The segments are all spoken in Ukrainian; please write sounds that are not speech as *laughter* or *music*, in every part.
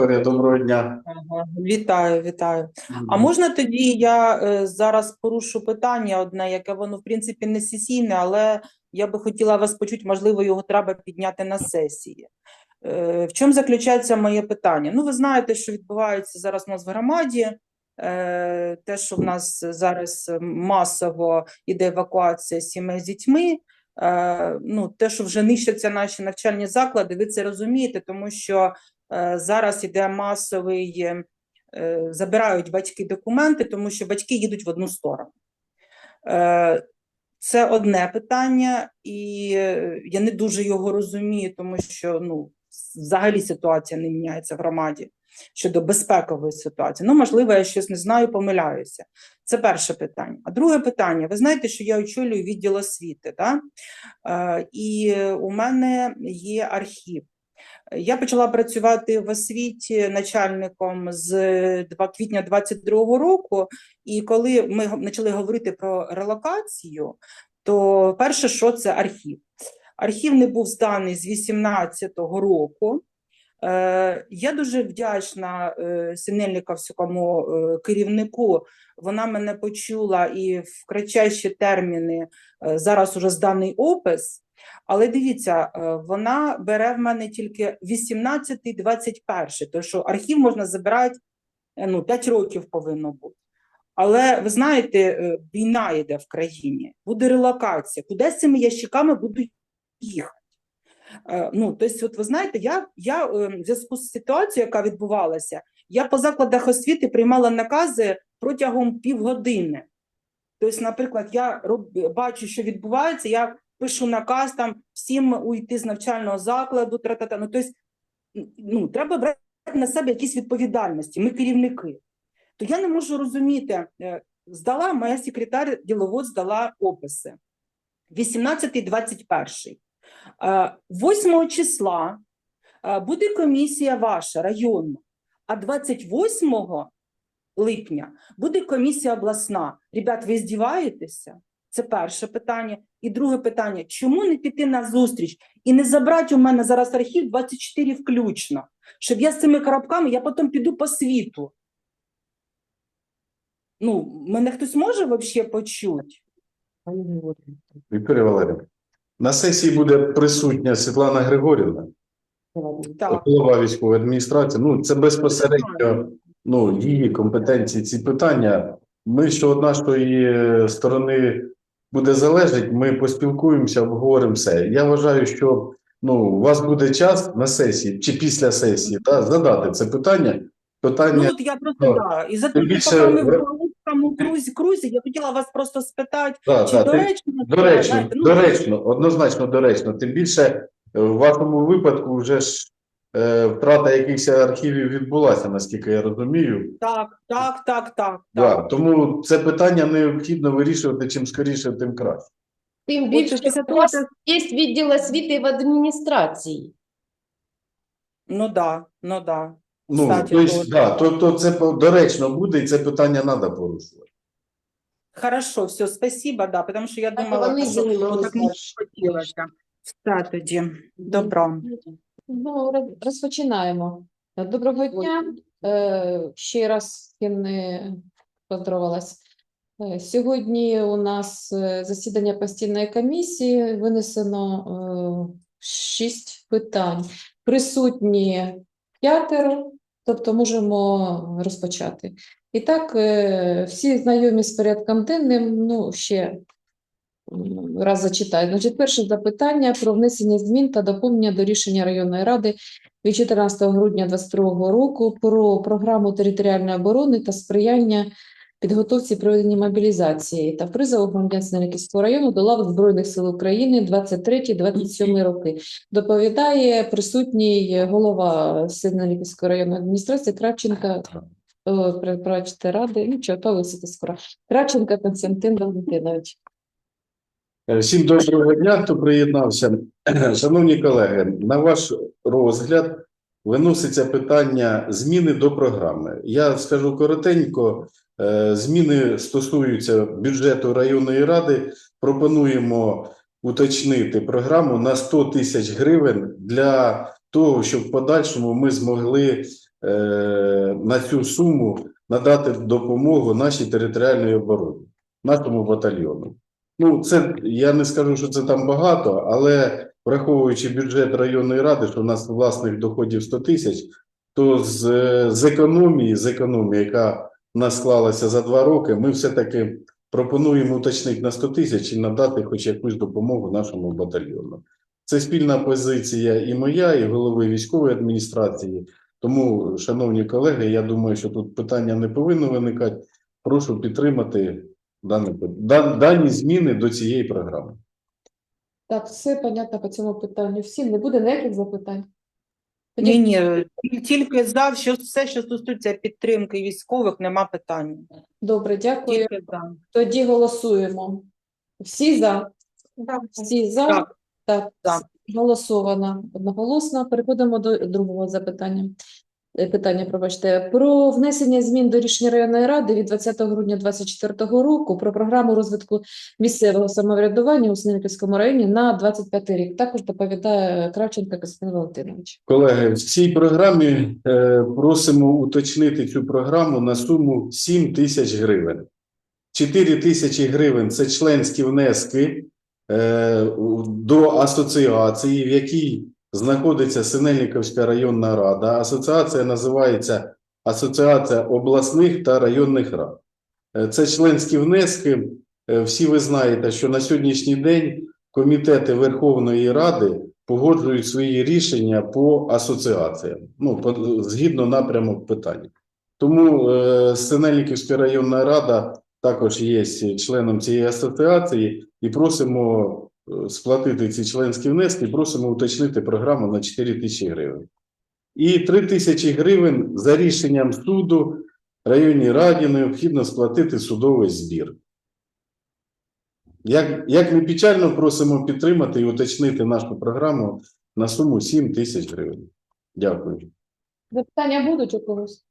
Вікторія, доброго дня. Ага, Вітаю, вітаю. А можна тоді я е, зараз порушу питання одне, яке воно в принципі не сесійне, але я би хотіла вас почути, можливо, його треба підняти на сесії. Е, В чому заключається моє питання? Ну, ви знаєте, що відбувається зараз у нас в громаді. Е, Те, що в нас зараз масово іде евакуація сімей з дітьми, ну, те, що вже нищаться наші навчальні заклади, ви це розумієте, тому що зараз іде масовий е, е, забирають батьки документи, тому що батьки їдуть в одну сторону. Е, Це одне питання, і е, я не дуже його розумію, тому що ну, взагалі ситуація не міняється в громаді щодо безпекової ситуації. Ну, можливо, я щось не знаю, помиляюся. Це перше питання. А друге питання: ви знаєте, що я очолюю відділ освіти, да? е, і у мене є архів. Я почала працювати в освіті начальником з 2 квітня 22 року, і коли ми почали говорити про релокацію, то перше, що це архів. Архів не був зданий з 18-го року. Е, Я дуже вдячна е, Синельниковському е, керівнику. Вона мене почула і в кратчайші терміни зараз уже зданий опис. Але дивіться, е, вона бере в мене тільки 18-й, 21-й, тому що архів можна забирати е, ну, 5 років повинно бути. Але ви знаєте, е, війна йде в країні, буде релокація. Куди з цими ящиками будуть їхати? Ну, тобто, от ви знаєте, я, я в зв'язку з ситуацією, яка відбувалася, я по закладах освіти приймала накази протягом півгодини. Тобто, наприклад, я роб- бачу, що відбувається, я пишу наказ там всім уйти з навчального закладу. Ну, тобто, ну, треба брати на себе якісь відповідальності, ми керівники. То я не можу розуміти, е, здала моя секретар діловод здала описи. 18-21. Е, 8 числа е, буде комісія ваша районна, а 28 липня буде комісія обласна. Ребят, ви здіваєтеся? Це перше питання. І друге питання: чому не піти на зустріч і не забрати у мене зараз архів 24 включно, щоб я з цими коробками, я потім піду по світу. Ну, мене хтось може взагалі почути? Вікторія Валерійовна. На сесії буде присутня Світлана Григорівна, Так. голова військової адміністрації. Ну, це безпосередньо ну, її компетенції ці питання. Ми, що від нашої сторони буде залежить, ми поспілкуємося, обговоримо все. Я вважаю, що ну, у вас буде час на сесії чи після сесії да, задати це питання. Ну, Питання от я просто Ну, да. І за те, більше поки ми в ви- крузі, крузі, я хотіла вас просто спитати, да, чи да, ти- доречно, Доречно, ну, доречно, однозначно доречно. Тим більше в вашому випадку вже ж втрата якихось архівів відбулася, наскільки я розумію. Так, так, так, так. Да, так. тому це питання необхідно вирішувати чим скоріше, тим краще. Тим більше, у вас є відділ освіти в адміністрації. Ну да, ну да. Ну, Кстати, тобто, то- да, тобто це доречно буде, і це питання треба порушувати. Хорошо, все, спасибо, да, потому що я думала, що так не хотілося. Все тоді, добро. Ну, розпочинаємо. Доброго дня. Е, Ще раз з не поздоровалась. Е, Сьогодні у нас е, засідання постійної комісії. Винесено шість питань. Присутні п'ятеро, тобто можемо розпочати. І так, всі знайомі з порядком денним, ну, ще раз зачитаю. Значить, перше запитання про внесення змін та доповнення до рішення районної ради від 14 грудня 2022 року про програму територіальної оборони та сприяння підготовці і проведенні мобілізації та призову громадян Снельківського району до лав Збройних сил України 23-27 роки. Доповідає присутній голова Снельківської районної адміністрації Кравченка, пробачте, ради, нічого, то висити скоро. Кравченка Константин Валентинович. Е, Всім доброго дня, хто приєднався. Шановні колеги, на ваш розгляд виноситься питання зміни до програми. Я скажу коротенько, е, зміни стосуються бюджету районної ради. Пропонуємо уточнити програму на 100 тисяч гривень для того, щоб в подальшому ми змогли е, на цю суму надати допомогу нашій територіальній обороні, нашому батальйону. Ну, це я не скажу, що це там багато, але враховуючи бюджет районної ради, що у нас власних доходів 100 тисяч, то з, з економії, з економії, яка в нас склалася за два роки, ми все-таки пропонуємо уточнити на 100 тисяч і надати хоч якусь допомогу нашому батальйону. Це спільна позиція і моя, і голови військової адміністрації. Тому, шановні колеги, я думаю, що тут питання не повинно виникати. Прошу підтримати дане, да- дані зміни до цієї програми. Так, все понятно по цьому питанню. Всім не буде ніяких запитань. Ні, ні, тільки за що все, що стосується підтримки військових, нема питань. Добре, дякую. Тільки за. Тоді голосуємо. Всі за? Всі за? Так. Так, За. голосовано одноголосно. Переходимо до другого запитання. Е, Питання, пробачте, про внесення змін до рішення районної ради від 20 грудня 2024 року про програму розвитку місцевого самоврядування у Снильківському районі на 25 рік. Також доповідає Кравченко Костянтин Валентинович. Колеги, в цій програмі е, просимо уточнити цю програму на суму 7 тисяч гривень. 4 тисячі гривень це членські внески е, до асоціації, в якій знаходиться Синельниковська районна рада. Асоціація називається Асоціація обласних та районних рад. Е, Це членські внески. Е, Всі ви знаєте, що на сьогоднішній день комітети Верховної Ради погоджують свої рішення по асоціаціям, ну, згідно напрямок питання. Тому е, Синельниківська районна рада також є членом цієї асоціації і просимо сплатити ці членські внески, просимо уточнити програму на 4 тисячі гривень. І 3 тисячі гривень за рішенням суду районній раді необхідно сплатити судовий збір. Як, як не печально, просимо підтримати і уточнити нашу програму на суму 7 тисяч гривень. Дякую. Запитання будуть у когось?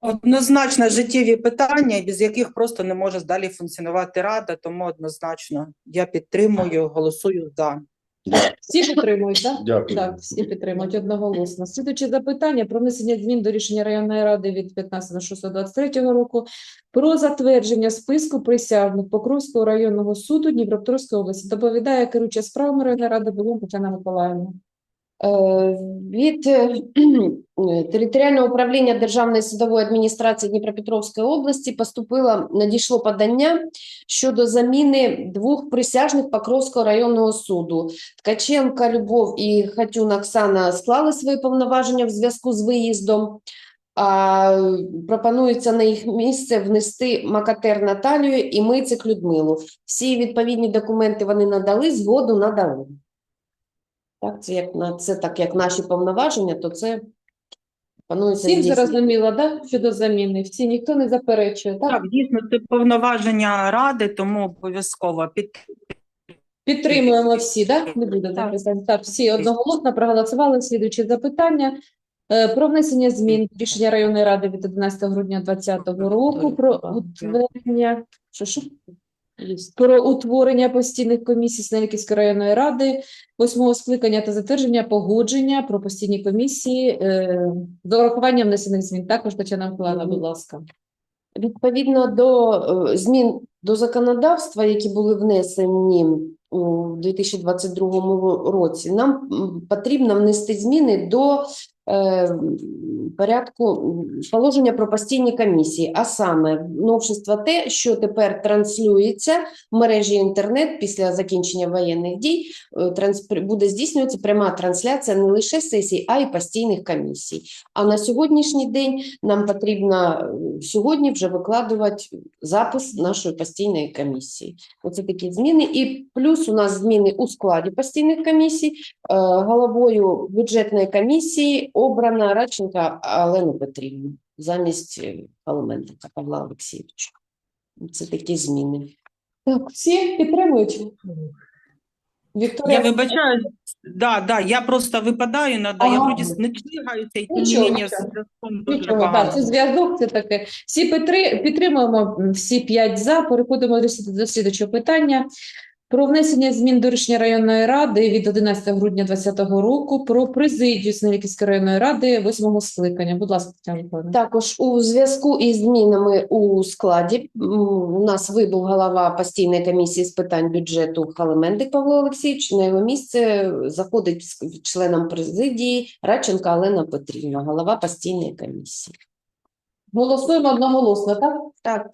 Однозначно життєві питання, без яких просто не може далі функціонувати рада, тому однозначно я підтримую, голосую за. Всі підтримують, так? Дякую. Так, всі підтримують одноголосно. Слідуюче запитання про внесення змін до рішення районної ради від 15.06.23 року про затвердження списку присяжних Покровського районного суду Дніпропетровської області. Доповідає керуюча справами районної ради Белун Тетяна Миколаївна. Е, Від е, територіального управління Державної судової адміністрації Дніпропетровської області поступило надійшло подання щодо заміни двох присяжних Покровського районного суду. Ткаченка Любов і Хатюн Оксана склали свої повноваження в зв'язку з виїздом. А пропонується на їх місце внести Макатер Наталію і Мицик Людмилу. Всі відповідні документи вони надали, згоду надали. Так, це як на це так як наші повноваження, то це планується Всім здійснити. зрозуміло, да? щодо заміни. Всі ніхто не заперечує. Так? Так, дійсно, це повноваження ради, тому обов'язково під Підтримуємо всі, так? Не буде Так. запитань. Так, всі одноголосно проголосували. Слідуючі запитання. Е, Про внесення змін рішення районної ради від 11 грудня 2020 року про утворення що, що? Про утворення постійних комісій Снельківської районної ради восьмого скликання та затвердження погодження про постійні комісії е, з урахуванням внесених змін. Також Тетяна Миколаївна, будь ласка. Відповідно до е, змін до законодавства, які були внесені у 2022 році, нам потрібно внести зміни до е, порядку положення про постійні комісії, а саме новшество те, що тепер транслюється в мережі інтернет після закінчення воєнних дій, е, буде здійснюватися пряма трансляція не лише сесій, а й постійних комісій. А на сьогоднішній день нам потрібно е, сьогодні вже викладувати запис нашої постійної комісії. Оце такі зміни. І плюс у нас зміни у складі постійних комісій. Е, Головою бюджетної комісії обрана Радченка Олену Петрівну замість е, Павла Олексійовича. Це такі зміни. Так, всі підтримують? Вікторія, Я вибачаю, да, да, я просто випадаю, надо, я Ага. вроді не двигаюся, і тим Нічого, не менше з нічого. зв'язком дуже Нічого, так, це зв'язок, це таке. Всі підтри- підтримуємо м, всі п'ять за. Переходимо до слід- до слідчого питання. Про внесення змін до рішення районної ради від 11 грудня 2020 року про президію Снеліківської районної ради 8 скликання. Будь ласка, Тетяна Миколаївна. Також у зв'язку із змінами у складі у нас вибув голова постійної комісії з питань бюджету Халемендик Павло Олексійович. На його місце заходить членом президії Радченка Олена Петрівна, голова постійної комісії. Голосуємо одноголосно, так? Так,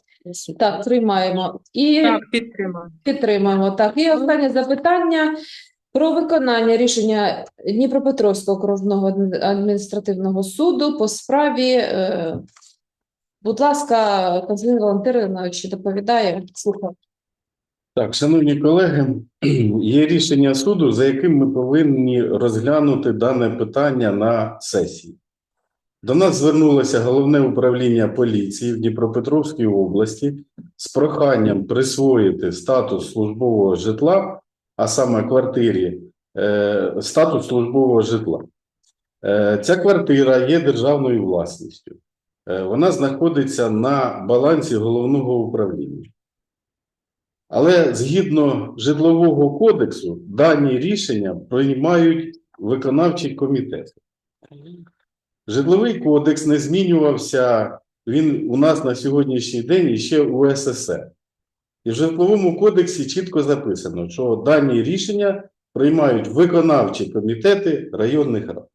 Так, приймаємо. І Так, підтримую. підтримуємо. Так, і останнє запитання про виконання рішення Дніпропетровського окружного адміністративного суду по справі. е, Будь ласка, Константин Валентинович доповідає. Слухаю. Так, шановні колеги, *clears throat* є рішення суду, за яким ми повинні розглянути дане питання на сесії. До нас звернулося головне управління поліції в Дніпропетровській області з проханням присвоїти статус службового житла, а саме квартирі, е, статус службового житла. Е, ця квартира є державною власністю. Е, вона знаходиться на балансі головного управління. Але згідно житлового кодексу, дані рішення приймають виконавчі комітети. Житловий кодекс не змінювався. Він у нас на сьогоднішній день іще у СССР. І в житловому кодексі чітко записано, що дані рішення приймають виконавчі комітети районних рад.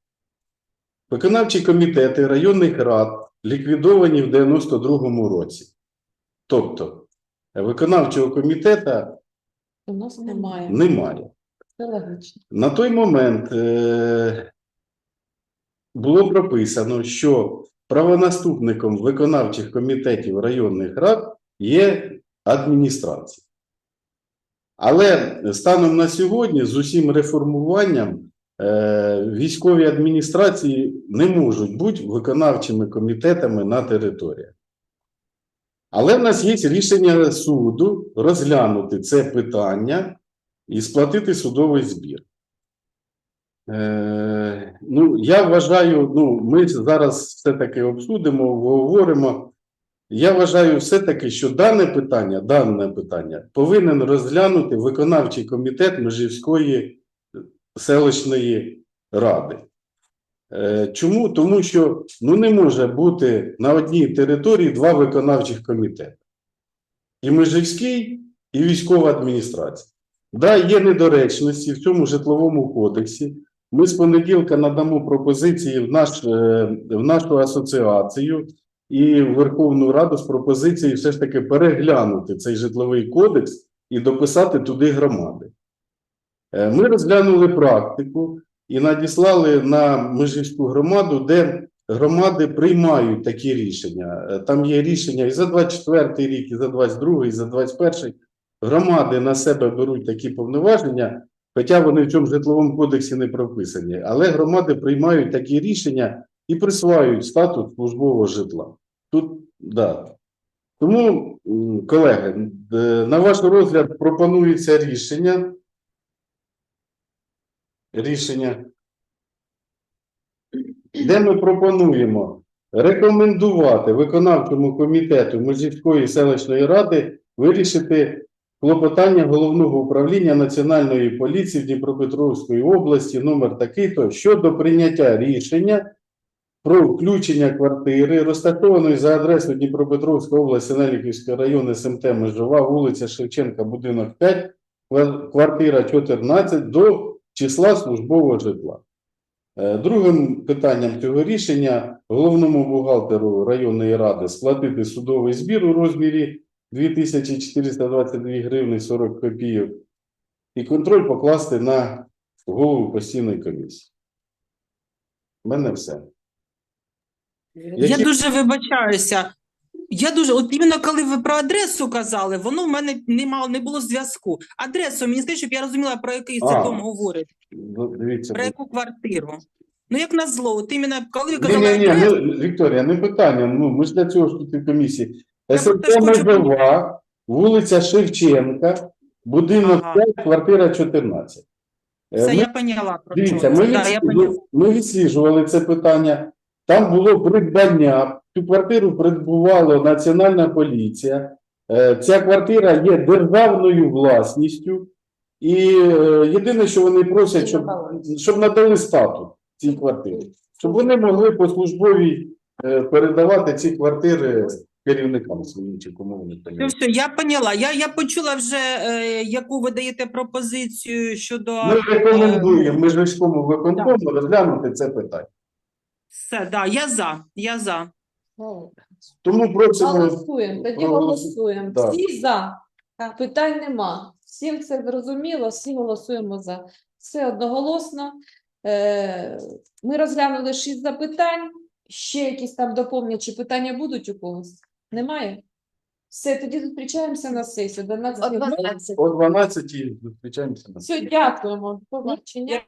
Виконавчі комітети районних рад ліквідовані в 92-му році. Тобто, виконавчого комітету У нас немає. немає. На той момент е, було прописано, що правонаступником виконавчих комітетів районних рад є адміністрація. Але станом на сьогодні з усім реформуванням е, військові адміністрації не можуть бути виконавчими комітетами на територіях. Але в нас є рішення суду розглянути це питання і сплатити судовий збір. Е, ну, я вважаю, ну, ми зараз все-таки обсудимо, обговоримо. Я вважаю все-таки, що дане питання, дане питання повинен розглянути виконавчий комітет Межівської селищної ради. Е, чому? Тому що ну, не може бути на одній території два виконавчих комітети: і Межівський, і військова адміністрація. Да, є недоречності в цьому житловому кодексі. Ми з понеділка надамо пропозиції в, наш, е, в нашу асоціацію і в Верховну Раду з пропозицією все ж таки переглянути цей житловий кодекс і дописати туди громади. Е, Ми розглянули практику і надіслали на Межівську громаду, де громади приймають такі рішення. Е, Там є рішення і за 24 рік, і за 22, і за 21. Громади на себе беруть такі повноваження, хоча вони в цьому житловому кодексі не прописані. Але громади приймають такі рішення і присваюють статус службового житла. Тут, да. Тому, колеги, е, на ваш розгляд пропонується рішення. Рішення, де ми пропонуємо рекомендувати виконавчому комітету Межівської селищної ради вирішити клопотання головного управління Національної поліції в Дніпропетровської області номер такий-то щодо прийняття рішення про включення квартири, розташованої за адресою Дніпропетровська область, Синеліківський район, СМТ Межова, вулиця Шевченка, будинок 5, квартира 14 до числа службового житла. Е, Другим питанням цього рішення головному бухгалтеру районної ради сплатити судовий збір у розмірі 2422 гривни 40 копійок і контроль покласти на голову постійної комісії. У мене все. Я Які- дуже вибачаюся. Я дуже, от іменно коли ви про адресу казали, воно в мене не мало, не було зв'язку. Адресу, мені скажіть, щоб я розуміла, про який це дом говорить, Ну, Дивіться. про яку квартиру. Ну, як назло, от іменно коли ви Ні, казали ні, ні, адресу, ну, Вікторія, не питання. Ну, ми ж для цього ж тут в комісії. Я СМТ Межова, вулиця Шевченка, будинок Ага. 5, квартира 14. Е, все, ми- я поняла про Дивіться, ми, це. Да, я поняла. ми відсліджували це питання. Там було придбання. Цю квартиру придбувала Національна поліція. Е, Ця квартира є державною власністю. І е, єдине, що вони просять, щоб, щоб надали статус цій квартирі, щоб вони могли по службовій е, передавати ці квартири керівникам своїм чи кому вони там. Все, все, я поняла. Я, я почула вже, е, яку ви даєте пропозицію щодо Ми рекомендуємо міжвійському виконкому розглянути це питання. все. Да, я за. Я за. Тому просимо Голосуємо, тоді голосуємо. Да. Всі за. Питань нема. Всім це зрозуміло, всі голосуємо за. Все одноголосно. Е, Ми розглянули шість запитань. Ще якісь там доповнюючі питання будуть у когось? Немає? Все, тоді зустрічаємося на сесії. До нас О 12. о 12 зустрічаємося на Все, дякуємо. Побачення.